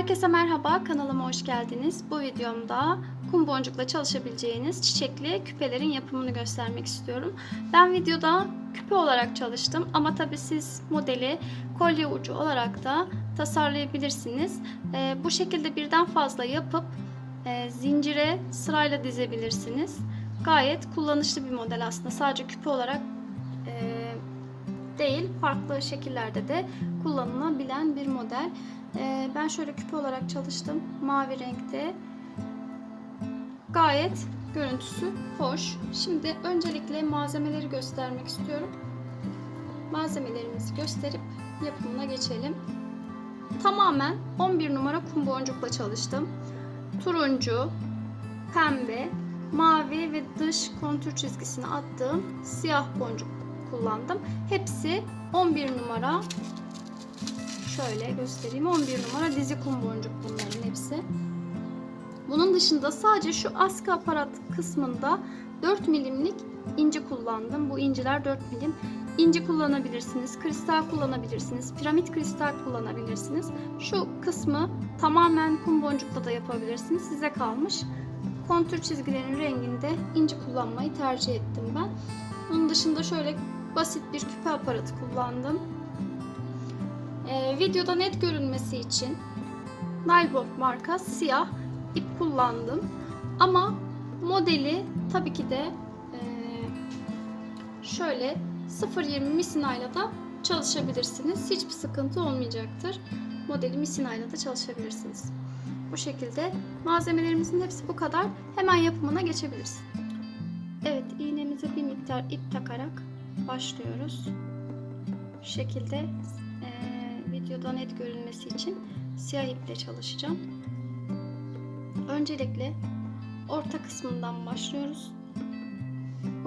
Herkese merhaba, kanalıma hoş geldiniz. Bu videomda kum boncukla çalışabileceğiniz çiçekli küpelerin yapımını göstermek istiyorum. Ben videoda küpe olarak çalıştım ama tabi siz modeli kolye ucu olarak da tasarlayabilirsiniz. Ee, bu şekilde birden fazla yapıp e, zincire sırayla dizebilirsiniz. Gayet kullanışlı bir model aslında. Sadece küpe olarak e, değil, farklı şekillerde de kullanılabilen bir model. Ee, ben şöyle küpe olarak çalıştım. Mavi renkte. Gayet görüntüsü hoş. Şimdi öncelikle malzemeleri göstermek istiyorum. Malzemelerimizi gösterip yapımına geçelim. Tamamen 11 numara kum boncukla çalıştım. Turuncu, pembe, mavi ve dış kontür çizgisini attığım siyah boncuk kullandım. Hepsi 11 numara Şöyle göstereyim. 11 numara dizi kum boncuk bunların hepsi. Bunun dışında sadece şu askı aparat kısmında 4 milimlik inci kullandım. Bu inciler 4 milim. İnci kullanabilirsiniz, kristal kullanabilirsiniz, piramit kristal kullanabilirsiniz. Şu kısmı tamamen kum boncukla da yapabilirsiniz. Size kalmış. Kontür çizgilerin renginde inci kullanmayı tercih ettim ben. Bunun dışında şöyle basit bir küpe aparatı kullandım. Ee, videoda net görünmesi için Nylbob marka siyah ip kullandım. Ama modeli tabii ki de e, şöyle 0.20 misinayla da çalışabilirsiniz. Hiçbir sıkıntı olmayacaktır. Modeli misinayla da çalışabilirsiniz. Bu şekilde malzemelerimizin hepsi bu kadar. Hemen yapımına geçebiliriz. Evet iğnemize bir miktar ip takarak başlıyoruz. Bu şekilde e, videoda net görünmesi için siyah iple çalışacağım. Öncelikle orta kısmından başlıyoruz.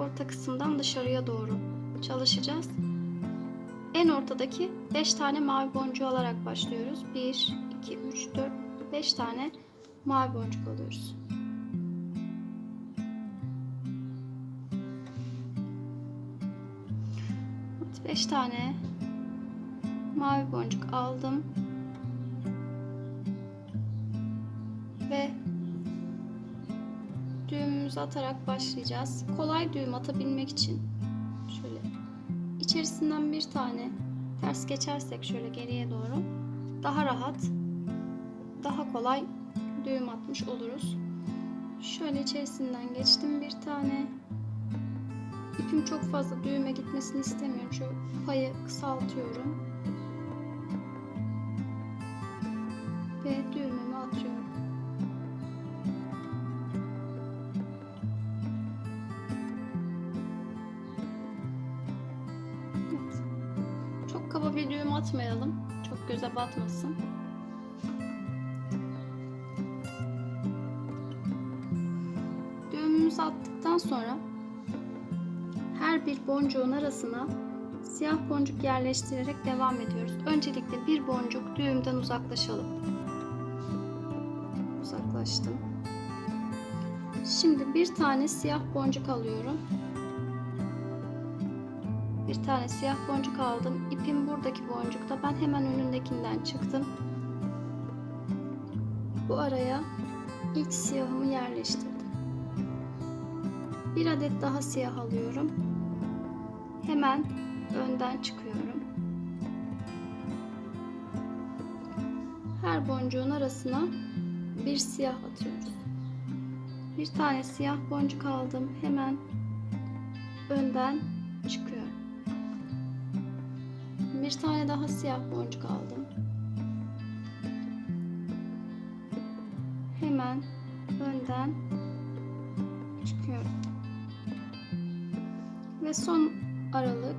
Orta kısımdan dışarıya doğru çalışacağız. En ortadaki 5 tane mavi boncuğu alarak başlıyoruz. 1, 2, 3, 4, 5 tane mavi boncuk alıyoruz. 5 tane mavi boncuk aldım. Ve düğümümüzü atarak başlayacağız. Kolay düğüm atabilmek için şöyle içerisinden bir tane ters geçersek şöyle geriye doğru daha rahat daha kolay düğüm atmış oluruz. Şöyle içerisinden geçtim bir tane. İpim çok fazla düğüme gitmesini istemiyorum. Şu payı kısaltıyorum. Ve düğümümü atıyorum. Evet. Çok kaba bir düğüm atmayalım. Çok göze batmasın. Düğümümüzü attıktan sonra bir boncuğun arasına siyah boncuk yerleştirerek devam ediyoruz. Öncelikle bir boncuk düğümden uzaklaşalım. Uzaklaştım. Şimdi bir tane siyah boncuk alıyorum. Bir tane siyah boncuk aldım. İpim buradaki boncukta. Ben hemen önündekinden çıktım. Bu araya ilk siyahımı yerleştirdim. Bir adet daha siyah alıyorum. Hemen önden çıkıyorum. Her boncuğun arasına bir siyah atıyoruz. Bir tane siyah boncuk aldım. Hemen önden çıkıyorum. Bir tane daha siyah boncuk aldım. Hemen önden çıkıyorum. Ve son aralık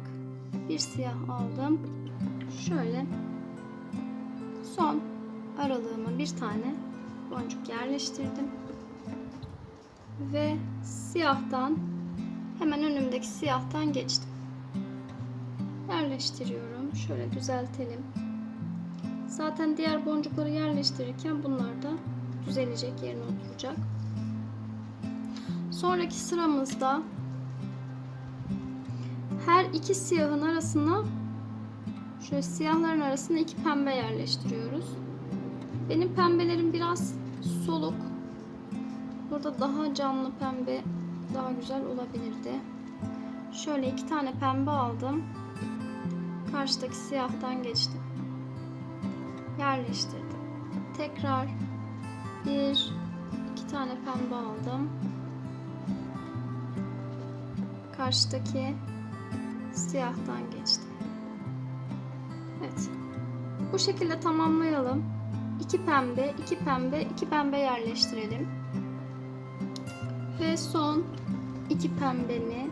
bir siyah aldım. Şöyle son aralığıma bir tane boncuk yerleştirdim. Ve siyahtan hemen önümdeki siyahtan geçtim. Yerleştiriyorum. Şöyle düzeltelim. Zaten diğer boncukları yerleştirirken bunlar da düzelecek, yerine oturacak. Sonraki sıramızda her iki siyahın arasına şöyle siyahların arasına iki pembe yerleştiriyoruz. Benim pembelerim biraz soluk. Burada daha canlı pembe daha güzel olabilirdi. Şöyle iki tane pembe aldım. Karşıdaki siyahtan geçtim. Yerleştirdim. Tekrar bir iki tane pembe aldım. Karşıdaki siyahtan geçtim. Evet. Bu şekilde tamamlayalım. İki pembe, iki pembe, iki pembe yerleştirelim. Ve son iki pembemi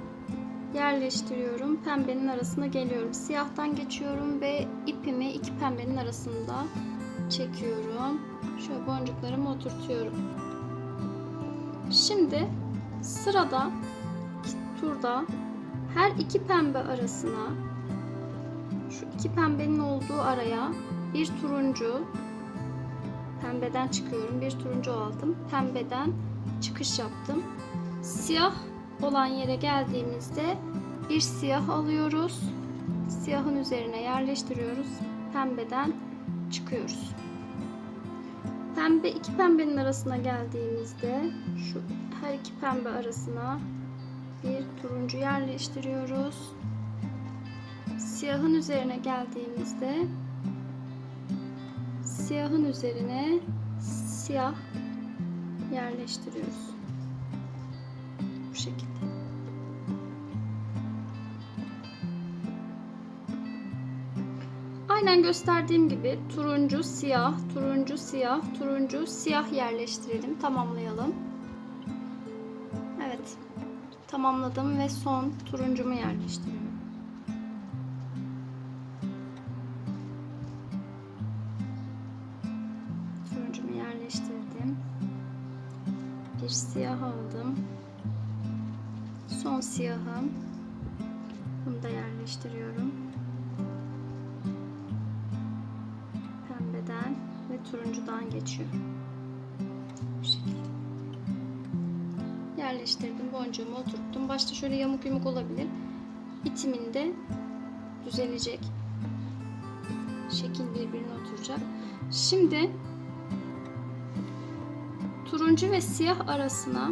yerleştiriyorum. Pembenin arasına geliyorum. Siyahtan geçiyorum ve ipimi iki pembenin arasında çekiyorum. Şöyle boncuklarımı oturtuyorum. Şimdi sırada turda her iki pembe arasına şu iki pembenin olduğu araya bir turuncu pembeden çıkıyorum. Bir turuncu aldım. Pembeden çıkış yaptım. Siyah olan yere geldiğimizde bir siyah alıyoruz. Siyahın üzerine yerleştiriyoruz. Pembeden çıkıyoruz. Pembe iki pembenin arasına geldiğimizde şu her iki pembe arasına bir turuncu yerleştiriyoruz. Siyahın üzerine geldiğimizde siyahın üzerine siyah yerleştiriyoruz. Bu şekilde. Aynen gösterdiğim gibi turuncu, siyah, turuncu, siyah, turuncu, siyah yerleştirelim. Tamamlayalım. Tamamladım ve son turuncumu yerleştiriyorum. Turuncumu yerleştirdim. Bir siyah aldım. Son siyahım. Bunu da yerleştiriyorum. Pembeden ve turuncudan geçiyorum. Yerleştirdim. Boncuğumu oturttum. Başta şöyle yamuk yumuk olabilir. Bitiminde düzelecek. Şekil birbirine oturacak. Şimdi turuncu ve siyah arasına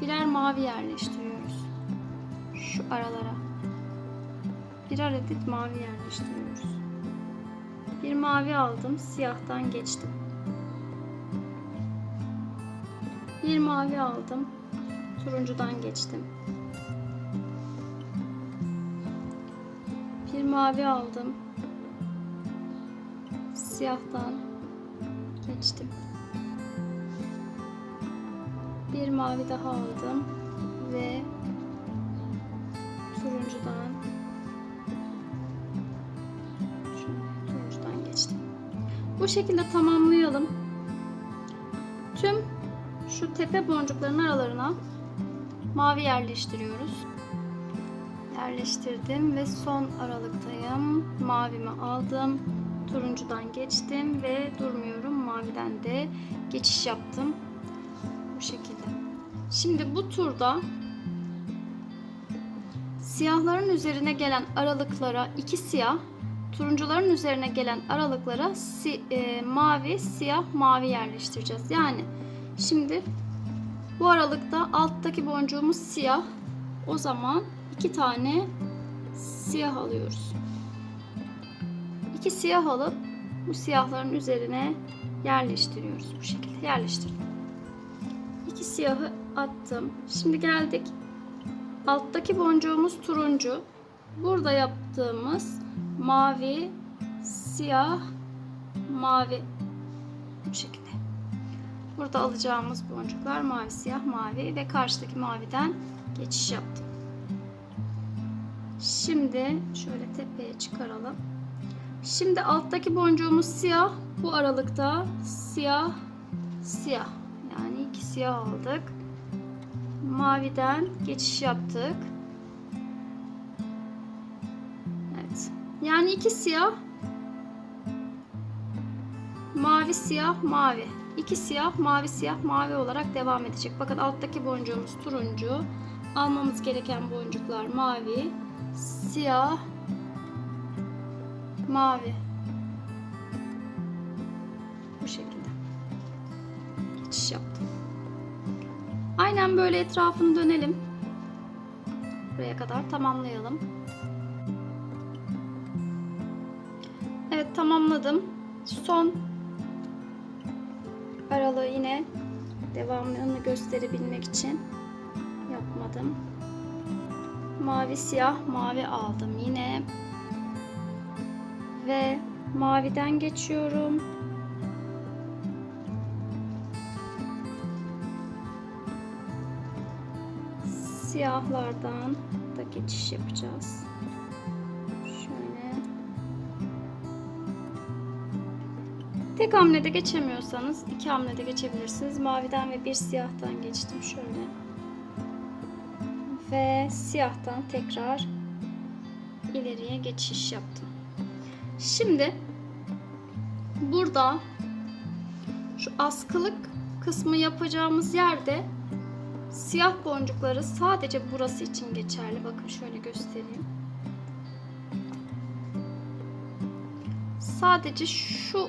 birer mavi yerleştiriyoruz. Şu aralara. Birer adet mavi yerleştiriyoruz. Bir mavi aldım, siyahtan geçtim. Bir mavi aldım, turuncudan geçtim. Bir mavi aldım, siyahtan geçtim. Bir mavi daha aldım ve turuncudan turuncudan geçtim. Bu şekilde tamamlayalım. Tüm şu tepe boncukların aralarına mavi yerleştiriyoruz. Yerleştirdim ve son aralıktayım. Mavimi aldım. Turuncudan geçtim ve durmuyorum. Maviden de geçiş yaptım. Bu şekilde. Şimdi bu turda siyahların üzerine gelen aralıklara iki siyah, turuncuların üzerine gelen aralıklara si, e, mavi, siyah, mavi yerleştireceğiz. Yani şimdi bu aralıkta alttaki boncuğumuz siyah. O zaman iki tane siyah alıyoruz. İki siyah alıp bu siyahların üzerine yerleştiriyoruz. Bu şekilde yerleştirdim. İki siyahı attım. Şimdi geldik. Alttaki boncuğumuz turuncu. Burada yaptığımız mavi, siyah, mavi. Bu şekilde. Burada alacağımız boncuklar mavi, siyah, mavi ve karşıdaki maviden geçiş yaptım. Şimdi şöyle tepeye çıkaralım. Şimdi alttaki boncuğumuz siyah. Bu aralıkta siyah, siyah. Yani iki siyah aldık. Maviden geçiş yaptık. Evet. Yani iki siyah. Mavi, siyah, mavi. İki siyah, mavi, siyah, mavi olarak devam edecek. Bakın alttaki boncuğumuz turuncu. Almamız gereken boncuklar mavi, siyah, mavi. Bu şekilde. geçiş yaptım. Aynen böyle etrafını dönelim. Buraya kadar tamamlayalım. Evet tamamladım. Son aralığı yine devamını gösterebilmek için yapmadım. Mavi siyah mavi aldım yine. Ve maviden geçiyorum. Siyahlardan da geçiş yapacağız. Tek hamlede geçemiyorsanız iki hamlede geçebilirsiniz. Maviden ve bir siyahtan geçtim şöyle. Ve siyahtan tekrar ileriye geçiş yaptım. Şimdi burada şu askılık kısmı yapacağımız yerde siyah boncukları sadece burası için geçerli. Bakın şöyle göstereyim. Sadece şu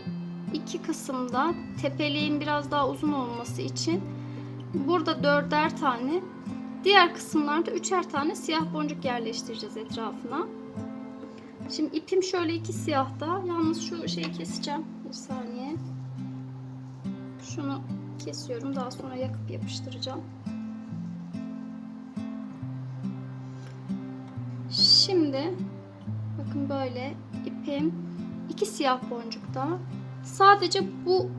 iki kısımda tepeliğin biraz daha uzun olması için burada dörder tane diğer kısımlarda üçer tane siyah boncuk yerleştireceğiz etrafına. Şimdi ipim şöyle iki siyahta. Yalnız şu şeyi keseceğim. Bir saniye. Şunu kesiyorum. Daha sonra yakıp yapıştıracağım. Şimdi bakın böyle ipim iki siyah boncukta. Sadece bu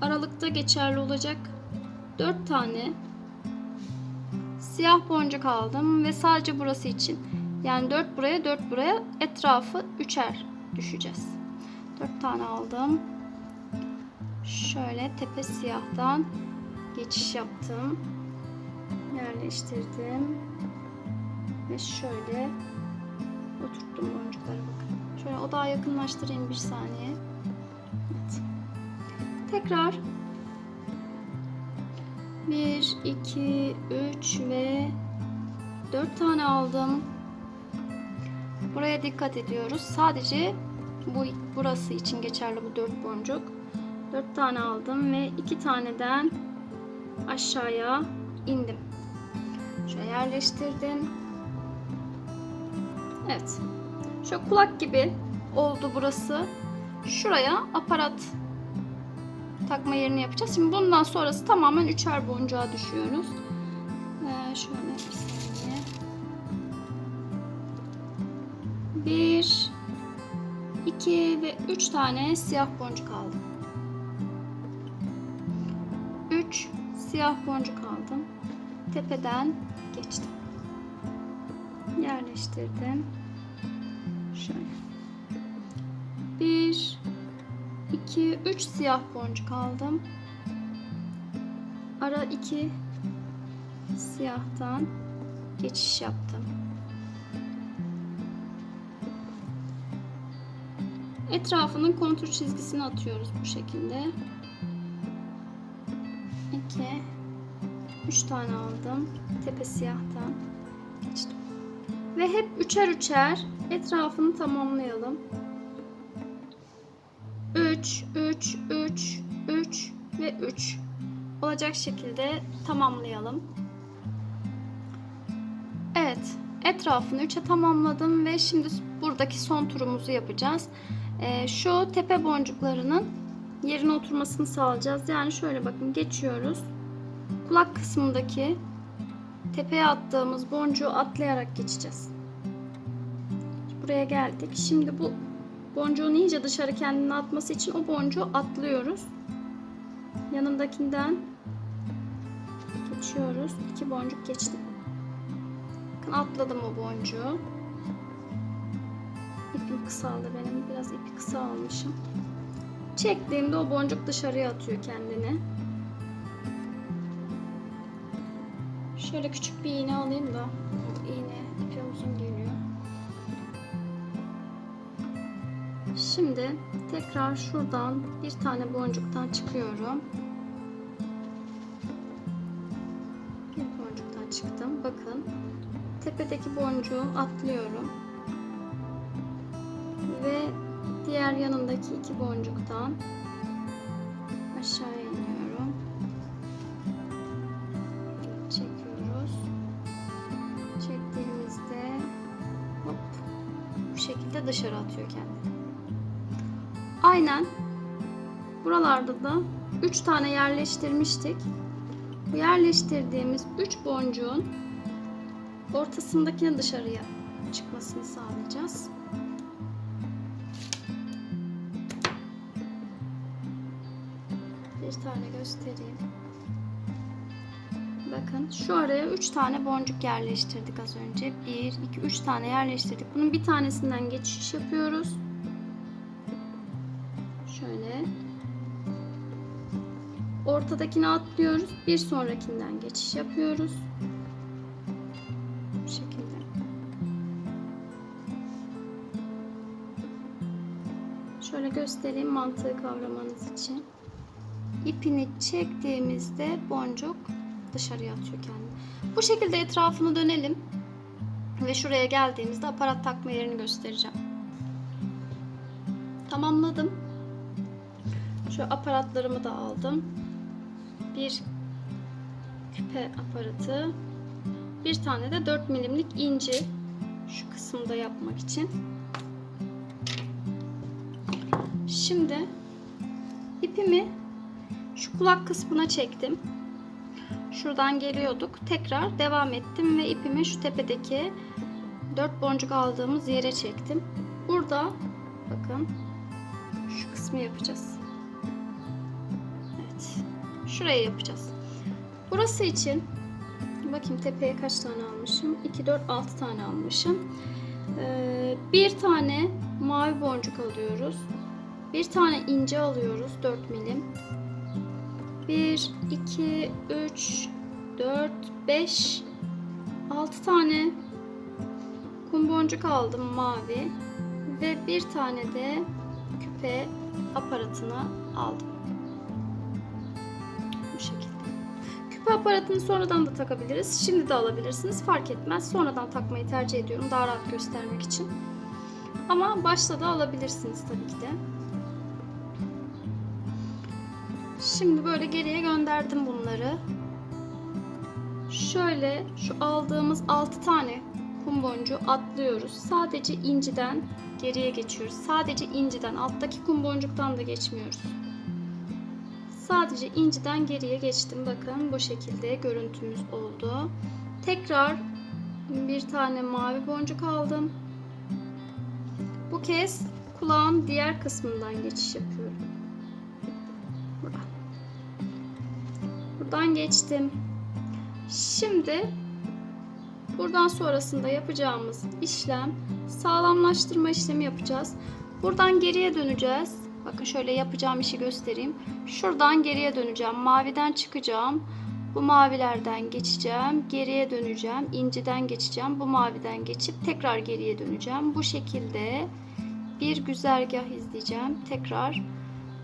aralıkta geçerli olacak dört tane siyah boncuk aldım ve sadece burası için yani 4 buraya 4 buraya etrafı üçer düşeceğiz. 4 tane aldım. Şöyle tepe siyahtan geçiş yaptım. Yerleştirdim. Ve şöyle oturttum boncukları bakın. Şöyle odağa yakınlaştırayım bir saniye. Tekrar 1, 2, 3 ve 4 tane aldım. Buraya dikkat ediyoruz. Sadece bu burası için geçerli bu dört boncuk. Dört tane aldım ve iki taneden aşağıya indim. Şöyle yerleştirdim. Evet. Şu kulak gibi oldu burası. Şuraya aparat takma yerini yapacağız. Şimdi bundan sonrası tamamen üçer boncuğa düşüyoruz. Ee, şöyle bir saniye. Bir, iki ve üç tane siyah boncuk aldım. Üç siyah boncuk aldım. Tepeden geçtim. Yerleştirdim. 2, 3 siyah boncuk aldım. Ara 2 siyahtan geçiş yaptım. Etrafının kontur çizgisini atıyoruz bu şekilde. 2 3 tane aldım. Tepe siyahtan geçtim. Ve hep üçer üçer etrafını tamamlayalım. 3 3 3 3 ve 3 olacak şekilde tamamlayalım. Evet, etrafını 3'e tamamladım ve şimdi buradaki son turumuzu yapacağız. Ee, şu tepe boncuklarının yerine oturmasını sağlayacağız. Yani şöyle bakın geçiyoruz. Kulak kısmındaki tepeye attığımız boncuğu atlayarak geçeceğiz. Buraya geldik. Şimdi bu boncuğun iyice dışarı kendini atması için o boncuğu atlıyoruz. Yanındakinden geçiyoruz. İki boncuk geçtim. Bakın atladım o boncuğu. İpim kısaldı benim. Biraz ipi kısa almışım. Çektiğimde o boncuk dışarıya atıyor kendini. Şöyle küçük bir iğne alayım da Şimdi tekrar şuradan bir tane boncuktan çıkıyorum. Bir boncuktan çıktım. Bakın tepedeki boncuğu atlıyorum. Ve diğer yanındaki iki boncuktan aşağı iniyorum. Çekiyoruz. Çektiğimizde hop bu şekilde dışarı atıyor kendini. Aynen buralarda da 3 tane yerleştirmiştik. Bu yerleştirdiğimiz 3 boncuğun ortasındakini dışarıya çıkmasını sağlayacağız. Bir tane göstereyim. Bakın şu araya 3 tane boncuk yerleştirdik az önce. 1, 2, 3 tane yerleştirdik. Bunun bir tanesinden geçiş yapıyoruz. Ortadakini atlıyoruz. Bir sonrakinden geçiş yapıyoruz. Bu şekilde. Şöyle göstereyim mantığı kavramanız için. İpini çektiğimizde boncuk dışarıya atıyor kendini. Bu şekilde etrafını dönelim. Ve şuraya geldiğimizde aparat takma yerini göstereceğim. Tamamladım. Şu aparatlarımı da aldım. Bir küpe aparatı. Bir tane de 4 milimlik inci. Şu kısımda yapmak için. Şimdi ipimi şu kulak kısmına çektim. Şuradan geliyorduk. Tekrar devam ettim ve ipimi şu tepedeki 4 boncuk aldığımız yere çektim. Burada bakın şu kısmı yapacağız. Evet. Şurayı yapacağız. Burası için bakayım tepeye kaç tane almışım? 2 4 6 tane almışım. Ee, bir tane mavi boncuk alıyoruz. Bir tane ince alıyoruz 4 milim. 1, 2, 3, 4, 5, 6 tane kum boncuk aldım mavi ve bir tane de küpe aparatını aldım. Aparatını sonradan da takabiliriz. Şimdi de alabilirsiniz. Fark etmez. Sonradan takmayı tercih ediyorum. Daha rahat göstermek için. Ama başta da alabilirsiniz tabii ki de. Şimdi böyle geriye gönderdim bunları. Şöyle şu aldığımız 6 tane kum boncuğu atlıyoruz. Sadece inciden geriye geçiyoruz. Sadece inciden alttaki kum boncuktan da geçmiyoruz. Sadece inciden geriye geçtim. Bakın bu şekilde görüntümüz oldu. Tekrar bir tane mavi boncuk aldım. Bu kez kulağın diğer kısmından geçiş yapıyorum. Buradan. Geçtim. Şimdi buradan sonrasında yapacağımız işlem sağlamlaştırma işlemi yapacağız. Buradan geriye döneceğiz. Bakın şöyle yapacağım işi göstereyim. Şuradan geriye döneceğim. Maviden çıkacağım. Bu mavilerden geçeceğim. Geriye döneceğim. inciden geçeceğim. Bu maviden geçip tekrar geriye döneceğim. Bu şekilde bir güzergah izleyeceğim. Tekrar.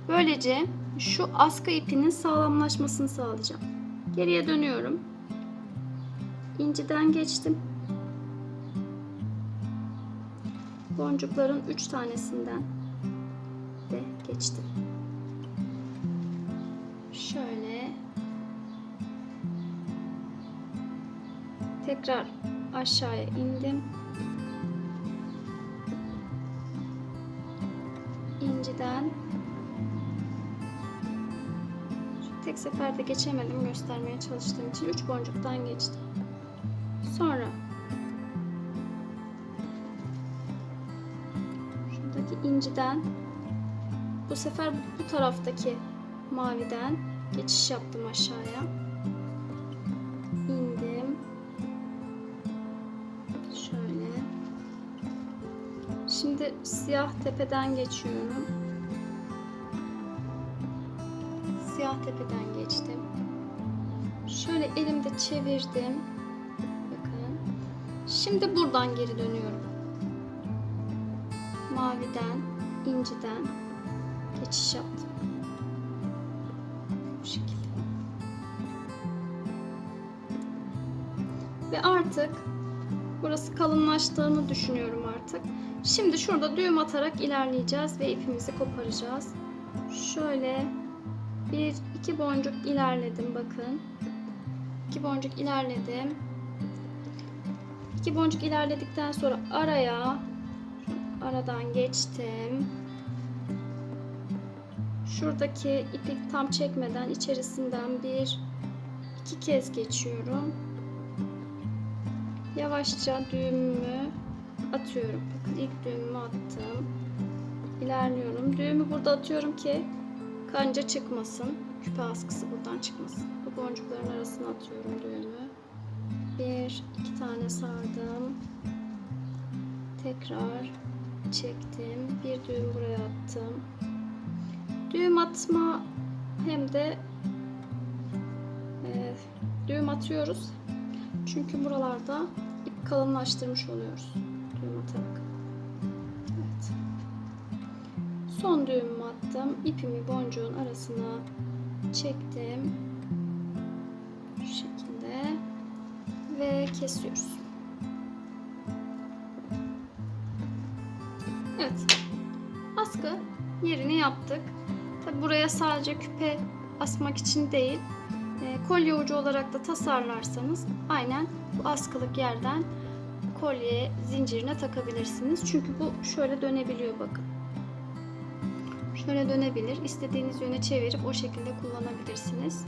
Böylece şu askı ipinin sağlamlaşmasını sağlayacağım. Geriye dönüyorum. İnciden geçtim. Boncukların 3 tanesinden de geçtim. Şöyle tekrar aşağıya indim. İnciden tek seferde geçemedim göstermeye çalıştığım için 3 boncuktan geçtim. Sonra şuradaki inciden bu sefer bu taraftaki maviden geçiş yaptım aşağıya. İndim. Şöyle. Şimdi siyah tepeden geçiyorum. Siyah tepeden geçtim. Şöyle elimde çevirdim. Bakın. Şimdi buradan geri dönüyorum. Maviden, inciden geçiş yaptım. Bu şekilde. Ve artık burası kalınlaştığını düşünüyorum artık. Şimdi şurada düğüm atarak ilerleyeceğiz ve ipimizi koparacağız. Şöyle bir iki boncuk ilerledim bakın. İki boncuk ilerledim. İki boncuk ilerledikten sonra araya aradan geçtim. Şuradaki ipi tam çekmeden içerisinden bir iki kez geçiyorum. Yavaşça düğümümü atıyorum. Bakın ilk düğümümü attım. İlerliyorum. Düğümü burada atıyorum ki kanca çıkmasın. Küpe askısı buradan çıkmasın. Bu boncukların arasına atıyorum düğümü. Bir, iki tane sardım. Tekrar çektim. Bir düğüm buraya attım. Düğüm atma hem de e, düğüm atıyoruz. Çünkü buralarda ip kalınlaştırmış oluyoruz. Düğüm atarak. Evet. Son düğümümü attım. İpimi boncuğun arasına çektim. Şu şekilde ve kesiyoruz. Evet. Askı yerini yaptık. Buraya sadece küpe asmak için değil, e, kolye ucu olarak da tasarlarsanız aynen bu askılık yerden kolye zincirine takabilirsiniz. Çünkü bu şöyle dönebiliyor bakın. Şöyle dönebilir. İstediğiniz yöne çevirip o şekilde kullanabilirsiniz.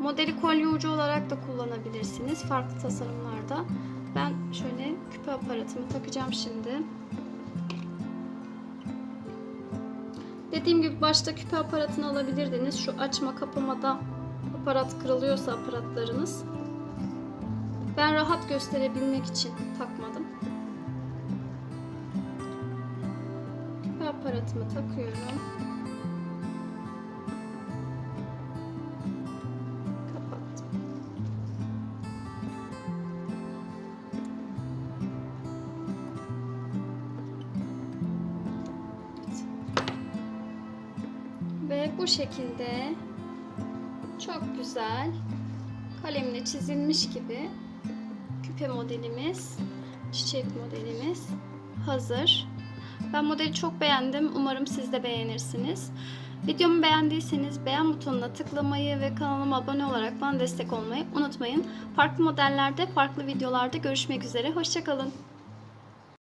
Modeli kolye ucu olarak da kullanabilirsiniz. Farklı tasarımlarda. Ben şöyle küpe aparatımı takacağım şimdi. Dediğim gibi başta küpe aparatını alabilirdiniz. Şu açma kapamada aparat kırılıyorsa aparatlarınız. Ben rahat gösterebilmek için takmadım. Küpe aparatımı takıyorum. Şekilde çok güzel kalemle çizilmiş gibi küpe modelimiz, çiçek modelimiz hazır. Ben modeli çok beğendim. Umarım siz de beğenirsiniz. Videomu beğendiyseniz beğen butonuna tıklamayı ve kanalıma abone olarak bana destek olmayı unutmayın. Farklı modellerde, farklı videolarda görüşmek üzere. Hoşçakalın.